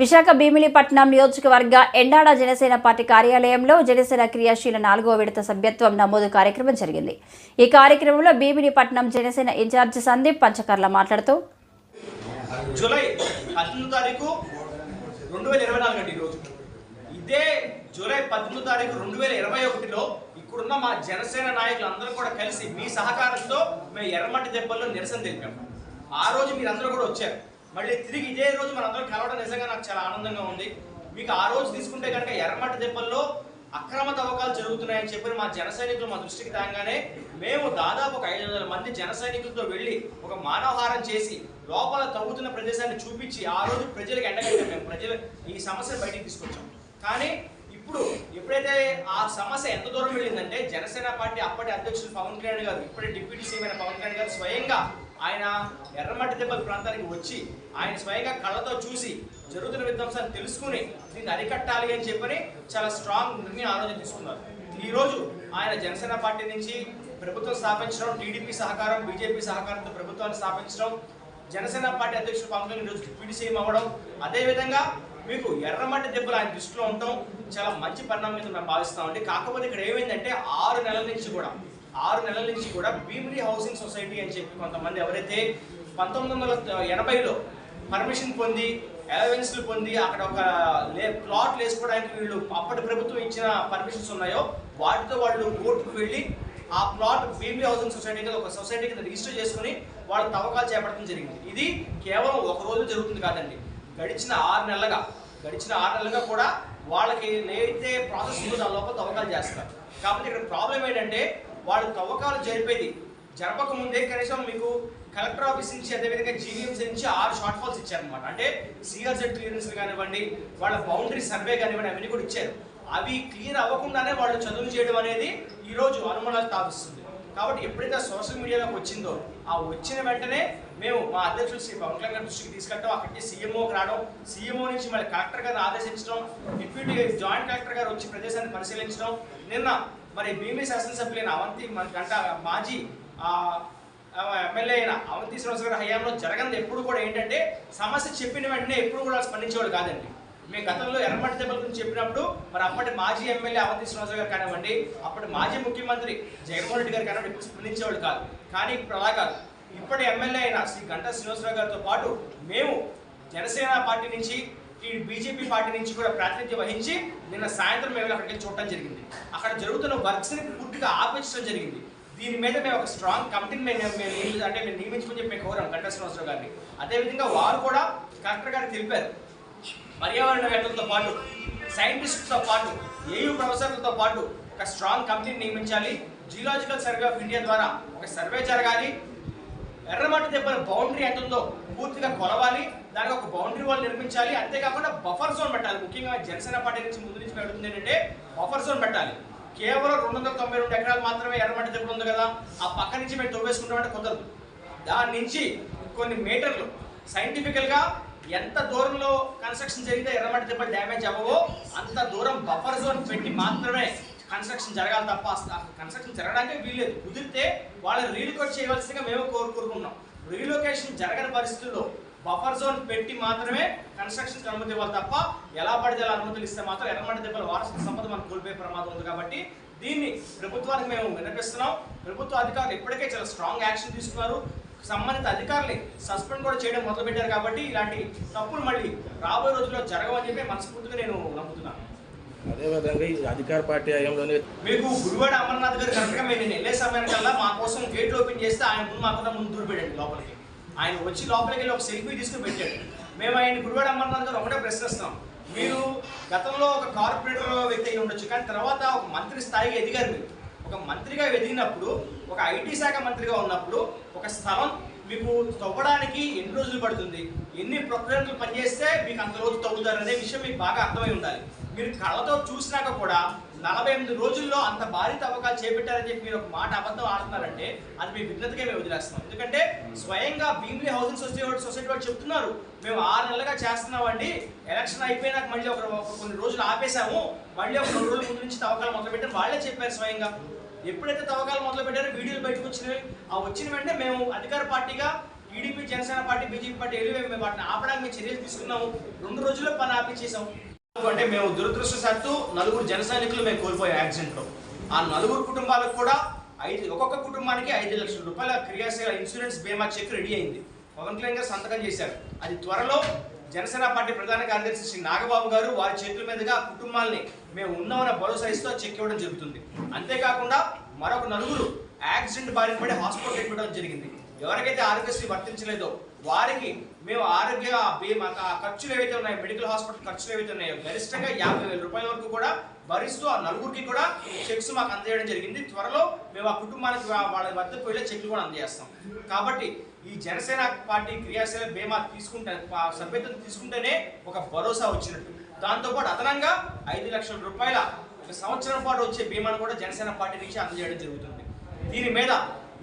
విశాఖ భీమిలిపట్నం నియోజకవర్గ ఎండాడ జనసేన పార్టీ కార్యాలయంలో జనసేన క్రియాశీల నాలుగో విడత సభ్యత్వం నమోదు కార్యక్రమం జరిగింది. ఈ కార్యక్రమంలో భీమిలిపట్నం జనసేన ఇన్ఛార్జ్ సందీప్ పంచకర్ల మాట్లాడుతూ జూలై పద్దెనిమిది తారీఖు రెండు వేల ఇరవై నాలుగు అండి ఈరోజు. ఇదే జూలై పద్దెనిమిది తారీఖు రెండు వేల ఇరవై ఒకటిలో ఇక్కడున్న మా జనసేన నాయకులందరూ కూడా కలిసి మీ సహకారంతో మేము ఎర్రమట్టి దెబ్బల్లో నిరసన తెలిపాం. ఆ రోజు మీరందరూ కూడా వచ్చారు. మళ్ళీ తిరిగి ఇదే రోజు మనందరం కలవడం నిజంగా నాకు చాలా ఆనందంగా ఉంది. మీకు ఆ రోజు తీసుకుంటే కనుక ఎర్రమట్టి దెబ్బల్లో అక్రమ తవ్వకాలు జరుగుతున్నాయని చెప్పి మా జన సైనికులు మా దృష్టికి తాగానే మేము దాదాపు ఒక ఐదు వందల మంది జన సైనికులతో వెళ్ళి ఒక మానవహారం చేసి లోపల తవ్వుతున్న ప్రదేశాన్ని చూపించి ఆ రోజు ప్రజలకు ఎండగట్టాం మేము. ప్రజలు ఈ సమస్యను బయటికి తీసుకొచ్చాం. కానీ ఇప్పుడు ఎప్పుడైతే ఆ సమస్య ఎంత దూరం వెళ్ళిందంటే జనసేన పార్టీ అప్పటి అధ్యక్షులు పవన్ కళ్యాణ్ గారు ఇప్పటి డిప్యూటీ సీఎం అయిన పవన్ కళ్యాణ్ గారు స్వయంగా ఆయన ఎర్రమట్టి దెబ్బల ప్రాంతానికి వచ్చి ఆయన స్వయంగా కళ్ళతో చూసి జరుగుతున్న విధ్వంసాన్ని తెలుసుకుని దీన్ని అరికట్టాలి అని చెప్పని చాలా స్ట్రాంగ్ నిర్ణయం ఆలోచన తీసుకున్నారు. ఈరోజు ఆయన జనసేన పార్టీ నుంచి ప్రభుత్వం స్థాపించడం టీడీపీ సహకారం బీజేపీ సహకారంతో ప్రభుత్వాన్ని స్థాపించడం జనసేన పార్టీ అధ్యక్షుడు పవన్ కళ్యాణ్ ఈరోజు డిప్యూటీ సీఎం అవ్వడం అదేవిధంగా మీకు ఎర్రమట్టి దెబ్బలు ఆయన దృష్టిలో ఉండటం చాలా మంచి పరిణామం కింద మేము భావిస్తామండి కాకపోతే ఇక్కడ ఏమైందంటే ఆరు నెలల నుంచి కూడా ఆరు నెలల నుంచి కూడా భీమిలీ హౌసింగ్ సొసైటీ అని చెప్పి కొంతమంది ఎవరైతే పంతొమ్మిది వందల ఎనభైలో పర్మిషన్ పొంది అలవెన్స్లు పొంది అక్కడ ఒక లే ప్లాట్ వేసుకోవడానికి వీళ్ళు అప్పటి ప్రభుత్వం ఇచ్చిన పర్మిషన్స్ ఉన్నాయో వాటితో వాళ్ళు కోర్టుకు వెళ్ళి ఆ ప్లాట్ భీమిలీ హౌసింగ్ సొసైటీ కింద ఒక సొసైటీ కింద రిజిస్టర్ చేసుకుని వాళ్ళు తవ్వకాలు చేపట్టడం జరిగింది. ఇది కేవలం ఒక రోజు జరుగుతుంది కాదండి. గడిచిన ఆరు నెలలుగా గడిచిన ఆరు నెలలుగా కూడా వాళ్ళకి ఏదైతే ప్రాసెస్ ఉందో దాని లోపల తవ్వకాలు చేస్తారు. కాబట్టి ఇక్కడ ప్రాబ్లం ఏంటంటే వాళ్ళు తవ్వకాలు జరిపేది. జరపక ముందే కనీసం మీకు కలెక్టర్ ఆఫీస్ నుంచి అదేవిధంగా జీవీఎంసీ నుంచి ఆరు షార్ట్ ఫాల్స్ ఇచ్చారనమాట అంటే సిఆర్జెడ్ క్లియరెన్స్ కానివ్వండి వాళ్ళ బౌండరీ సర్వే కానివ్వండి అవన్నీ కూడా ఇచ్చారు. అవి క్లియర్ అవ్వకుండానే వాళ్ళు చదువు చేయడం అనేది ఈరోజు అనుమానాలు తాపిస్తుంది కాబట్టి ఎప్పుడైతే సోషల్ మీడియాలోకి వచ్చిందో ఆ వచ్చిన వెంటనే మేము మా అధ్యక్షుడు శ్రీ పవన్ కళ్యాణ్ గారి దృష్టికి తీసుకెళ్ళడం అక్కడి నుంచి సీఎంఓకి రావడం సీఎంఓ నుంచి మళ్ళీ కలెక్టర్ గారు ఆదేశించడం డిప్యూటీ జాయింట్ కలెక్టర్ గారు వచ్చి ప్రదేశాన్ని పరిశీలించడం నిన్న మరి భీమి శాసనసభ్యులైన అవంతి మన గంట మాజీ ఎమ్మెల్యే అయిన అవంతి శ్రీనివాస గారి హయాంలో జరగనిది ఎప్పుడు కూడా ఏంటంటే సమస్య చెప్పిన వెంటనే ఎప్పుడు కూడా స్పందించేవాడు కాదండి. మేము గతంలో ఎర్రమట్టి దెబ్బల గురించి చెప్పినప్పుడు మరి అప్పటి మాజీ ఎమ్మెల్యే అవంతి శ్రీనివాస గారు కానివ్వండి అప్పటి మాజీ ముఖ్యమంత్రి జగన్మోహన్ రెడ్డి గారు కానివ్వండి ఇప్పుడు స్పందించేవాడు కాదు. కానీ ఇప్పుడు అలా కాదు. ఇప్పటి ఎమ్మెల్యే అయిన శ్రీ గంటా శ్రీనివాసరావు గారితో పాటు మేము జనసేన పార్టీ నుంచి ఈ బీజేపీ పార్టీ నుంచి కూడా ప్రాతినిధ్యం వహించి నిన్న సాయంత్రం మేము అక్కడికి చూడటం జరిగింది. అక్కడ జరుగుతున్న వర్క్స్ని పూర్తిగా ఆపించడం జరిగింది. దీని మీద మేము ఒక స్ట్రాంగ్ కమిటీని మేము మేము అంటే మేము నియమించుకుని చెప్పి మేము కోరాం గంటా శ్రీనివాసరావు గారిని. అదేవిధంగా వారు కూడా కలెక్టర్ గారికి తెలిపారు. పర్యావరణవేత్తలతో పాటు సైంటిస్టులతో పాటు ఏయూ ప్రొఫెసర్లతో పాటు ఒక స్ట్రాంగ్ కమిటీని నియమించాలి. జియోలాజికల్ సర్వే ఆఫ్ ఇండియా ద్వారా ఒక సర్వే జరగాలి. ఎర్రమట్టి దెబ్బల బౌండరీ ఎంత ఉందో పూర్తిగా కొలవాలి. దానికి ఒక బౌండరీ వాల్ నిర్మించాలి. అంతేకాకుండా బఫర్ జోన్ పెట్టాలి. ముఖ్యంగా జనసేన పార్టీ నుంచి ముందు నుంచి పెడుతుంది ఏంటంటే బఫర్ జోన్ పెట్టాలి. కేవలం రెండు వందల తొంభై రెండు ఎకరాలు మాత్రమే ఎర్రమట్టి దెబ్బలు ఉంది కదా ఆ పక్క నుంచి మేము తవ్వేసుకుంటామంటే కుదరదు. దాని నుంచి కొన్ని మీటర్లు సైంటిఫికల్గా ఎంత దూరంలో కన్స్ట్రక్షన్ జరిగితే ఎర్రమట్టి దెబ్బ డ్యామేజ్ అవ్వవో అంత దూరం బఫర్ జోన్ పెట్టి మాత్రమే కన్స్ట్రక్షన్ జరగాలి తప్ప అసలు కన్స్ట్రక్షన్ జరగడానికి వీల్లేదు. కుదిరితే వాళ్ళు రీలోకేట్ చేయవలసిందిగా మేము కోరుకుంటున్నాం. రీలొకేషన్ జరగని పరిస్థితుల్లో బఫర్ జోన్ పెట్టి మాత్రమే కన్స్ట్రక్షన్ అనుమతి ఇవ్వాలి తప్ప ఎలా పడితే అలా అనుమతులు ఇస్తే మాత్రం ఎర్రమట్టి దెబ్బల వారసత్వ సంపద మనం కోల్పోయే ప్రమాదం ఉంది కాబట్టి దీన్ని ప్రభుత్వానికి మేము వినిపిస్తున్నాం ప్రభుత్వ అధికారులు ఇప్పటికే చాలా స్ట్రాంగ్ యాక్షన్ తీసుకున్నారు. సంబంధిత అధికారులు సస్పెండ్ కూడా చేయడం మొదలు పెట్టారు కాబట్టి ఇలాంటి తప్పులు మళ్ళీ రాబోయే రోజుల్లో జరగవని చెప్పి మనస్ఫూర్తిగా నేను నమ్ముతున్నాను. అదేవిధంగా ఈ అధికార పార్టీ హయాంలోనే మీకు గుడివాడ అమర్నాథ్ గారు కరెక్ట్గా మేము నేను వెళ్ళే సమయానికల్లా మా కోసం గేట్ ఓపెన్ చేస్తే ఆయన ముందు మాకుండా ముందు దూరిపోయాడు లోపలికి. ఆయన వచ్చి లోపలికి వెళ్ళి ఒక సెల్ఫీ తీసుకుని పెట్టాడు. మేము ఆయన గుడివాడ అమర్నాథ్ గారు ఒకటే ప్రశ్నిస్తున్నాం మీరు గతంలో ఒక కార్పొరేటర్ వ్యక్తి అయి ఉండొచ్చు కానీ తర్వాత ఒక మంత్రి స్థాయికి ఎదిగారు మీరు. ఒక మంత్రిగా వెదిగినప్పుడు ఒక ఐటీ శాఖ మంత్రిగా ఉన్నప్పుడు ఒక స్థలం మీకు తవ్వడానికి ఎన్ని రోజులు పడుతుంది? ఎన్ని ప్రొక్యూర్మెంట్లు పనిచేస్తే మీకు అంత రోజు తవ్వుతారు అనే విషయం మీకు బాగా అర్థమై ఉండాలి. మీరు కళ్ళతో చూసినాక కూడా నలభై ఎనిమిది రోజుల్లో అంత భారీ తవ్వకాలు చేపట్టారని చెప్పి మీరు ఒక మాట అబద్ధం ఆడుతున్నారంటే అది మీ విఘ్నతకే మేము వదిలేస్తున్నాం. ఎందుకంటే స్వయంగా భీమిలీ హౌసింగ్ సొసైటీ సొసైటీ వాళ్ళు చెప్తున్నారు మేము ఆరు నెలలుగా చేస్తున్నామండి ఎలక్షన్ అయిపోయినాక మళ్ళీ ఒక కొన్ని రోజులు ఆపేశాము మళ్ళీ ఒక రెండు రోజుల ముందు నుంచి తవ్వకాలు మొదలు వాళ్ళే చెప్పారు స్వయంగా. ఎప్పుడైతే తవ్వకాలు మొదలు పెట్టారో వీడియోలు బయటకు వచ్చినవి ఆ వచ్చిన వెంటనే మేము అధికార పార్టీగా TDP Janasena party BJP party వెళ్ళి మేము వాటిని ఆపడానికి మేము చర్యలు తీసుకున్నాము. రెండు రోజుల్లో పని ఆపించేసాం అంటే మేము దురదృష్టశాత్తు నలుగురు జన సైనికులు మేము కోల్పోయాం యాక్సిడెంట్లో. ఆ నలుగురు కుటుంబాలకు కూడా ఐదు ఒక్కొక్క కుటుంబానికి ఐదు లక్షల రూపాయల క్రియాశీల ఇన్సూరెన్స్ బీమా చెక్ రెడీ అయింది. పవన్ కళ్యాణ్ గారు సంతకం చేశారు. అది త్వరలో జనసేన పార్టీ ప్రధాన కార్యదర్శి శ్రీ నాగబాబు గారు వారి చేతుల మీదుగా ఆ కుటుంబాల్ని మేము ఉన్నామన్న భరోసా ఇస్తూ చెక్ ఇవ్వడం జరుగుతుంది. అంతేకాకుండా మరొక నలుగురు యాక్సిడెంట్ బారిన పడి హాస్పిటల్ ఇవ్వడం జరిగింది. ఎవరికైతే ఆరోగ్యశ్రీ వర్తించలేదో వారికి మేము ఆరోగ్య బీమా ఆ ఖర్చులు ఏవైతే ఉన్నాయో మెడికల్ హాస్పిటల్ ఖర్చులు ఏవైతే ఉన్నాయో గరిష్టంగా యాభై వేల రూపాయల వరకు కూడా భరిస్తూ ఆ నలుగురికి కూడా చెక్స్ మాకు అందజేయడం జరిగింది. త్వరలో మేము ఆ కుటుంబానికి వాళ్ళ వద్దకు వెళ్ళే చెక్లు కూడా అందజేస్తాం. కాబట్టి ఈ జనసేన పార్టీ క్రియాశీల బీమా తీసుకుంటే ఆ సభ్యత్వం తీసుకుంటేనే ఒక భరోసా వచ్చినట్టు. దాంతోపాటు అదనంగా ఐదు లక్షల రూపాయల ఒక సంవత్సరం పాటు వచ్చే బీమాను కూడా జనసేన పార్టీ నుంచి అందజేయడం జరుగుతుంది. దీని మీద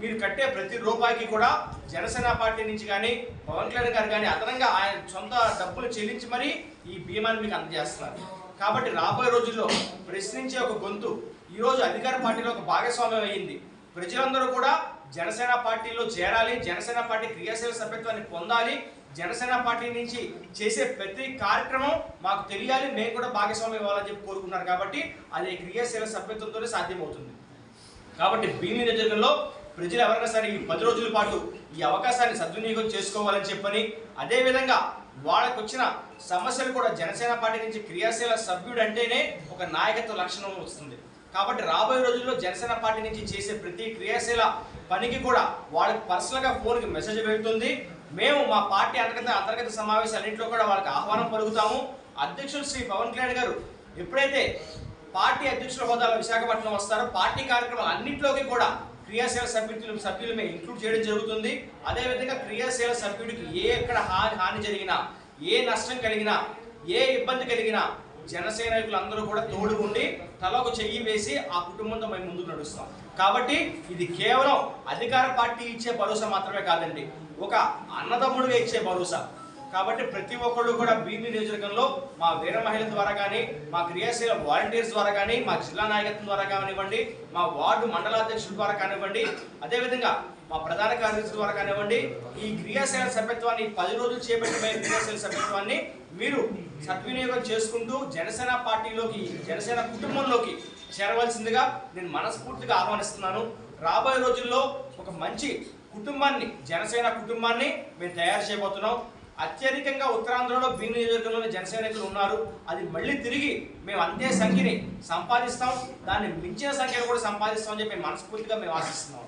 మీరు కట్టే ప్రతి రూపాయికి కూడా జనసేన పార్టీ నుంచి కానీ పవన్ కళ్యాణ్ గారు కానీ అదనంగా ఆయన సొంత డబ్బులు చెల్లించి మరీ ఈ బీమాను మీకు అందజేస్తున్నారు. కాబట్టి రాబోయే రోజుల్లో ప్రశ్నించే ఒక గొంతు ఈరోజు అధికార పార్టీలో ఒక భాగస్వామ్యం అయ్యింది. ప్రజలందరూ కూడా జనసేన పార్టీలో చేరాలి జనసేన పార్టీ క్రియాశీల సభ్యత్వాన్ని పొందాలి జనసేన పార్టీ నుంచి చేసే ప్రతి కార్యక్రమం మాకు తెలియాలి మేము కూడా భాగస్వామ్యం ఇవ్వాలని చెప్పి కోరుకున్నారు కాబట్టి అది క్రియాశీల సభ్యత్వంతోనే సాధ్యమవుతుంది. కాబట్టి భీమి నియోజకవర్గంలో ప్రజలు ఎవరైనా సరే ఈ పది రోజుల పాటు ఈ అవకాశాన్ని సద్వినియోగం చేసుకోవాలని చెప్పని అదేవిధంగా వాళ్ళకు వచ్చిన సమస్యలు కూడా జనసేన పార్టీ నుంచి క్రియాశీల సభ్యుడు అంటేనే ఒక నాయకత్వ లక్షణం వస్తుంది. కాబట్టి రాబోయే రోజుల్లో జనసేన పార్టీ నుంచి చేసే ప్రతి క్రియాశీల పనికి కూడా వాళ్ళకి పర్సనల్గా ఫోన్కి మెసేజ్ వెళ్తుంది మేము మా పార్టీ అంతర్గత అంతర్గత సమావేశాలన్నింటిలో కూడా వాళ్ళకి ఆహ్వానం పలుకుతాము. అధ్యక్షులు శ్రీ పవన్ కళ్యాణ్ గారు ఎప్పుడైతే పార్టీ అధ్యక్షుల హోదాలో విశాఖపట్నం వస్తారో పార్టీ కార్యక్రమాలు అన్నింటిలోకి కూడా క్రియాశీల సభ్యులు సభ్యులు మేము ఇంక్లూడ్ చేయడం జరుగుతుంది. అదేవిధంగా క్రియాశీల సభ్యుడికి ఏ ఎక్కడ హాని హాని జరిగినా ఏ నష్టం కలిగినా ఏ ఇబ్బంది కలిగినా జన అందరూ కూడా తోడు ఉండి తలకు చెయ్యి వేసి ఆ కుటుంబంతో మేము ముందుకు నడుస్తాం. కాబట్టి ఇది కేవలం అధికార పార్టీ ఇచ్చే భరోసా మాత్రమే కాదండి. ఒక అన్నదమ్ముడుగా ఇచ్చే భరోసా. కాబట్టి ప్రతి ఒక్కళ్ళు కూడా బీబీ నియోజకవర్గంలో మా వీర మహిళ ద్వారా కానీ మా క్రియాశీల వాలంటీర్స్ ద్వారా కానీ మా జిల్లా నాయకత్వం ద్వారా కానివ్వండి మా వార్డు మండలాధ్యక్షుల ద్వారా కానివ్వండి అదేవిధంగా మా ప్రధాన కార్యదర్శి ద్వారా కానివ్వండి ఈ క్రియాశీల సభ్యత్వాన్ని పది రోజులు చేపట్టిన క్రియాశీల సభ్యత్వాన్ని మీరు సద్వినియోగం చేసుకుంటూ జనసేన పార్టీలోకి జనసేన కుటుంబంలోకి చేరవలసిందిగా నేను మనస్ఫూర్తిగా ఆహ్వానిస్తున్నాను. రాబోయే రోజుల్లో ఒక మంచి కుటుంబాన్ని జనసేన కుటుంబాన్ని మేము తయారు చేయబోతున్నాం. అత్యధికంగా ఉత్తరాంధ్రలో భీమ నియోజకవర్గంలోని జనసైనికులు ఉన్నారు. అది మళ్ళీ తిరిగి మేము అంతే సంఖ్యని సంపాదిస్తాం. దాన్ని మించిన సంఖ్యను కూడా సంపాదిస్తామని చెప్పి మనస్ఫూర్తిగా మేము ఆశిస్తున్నాం.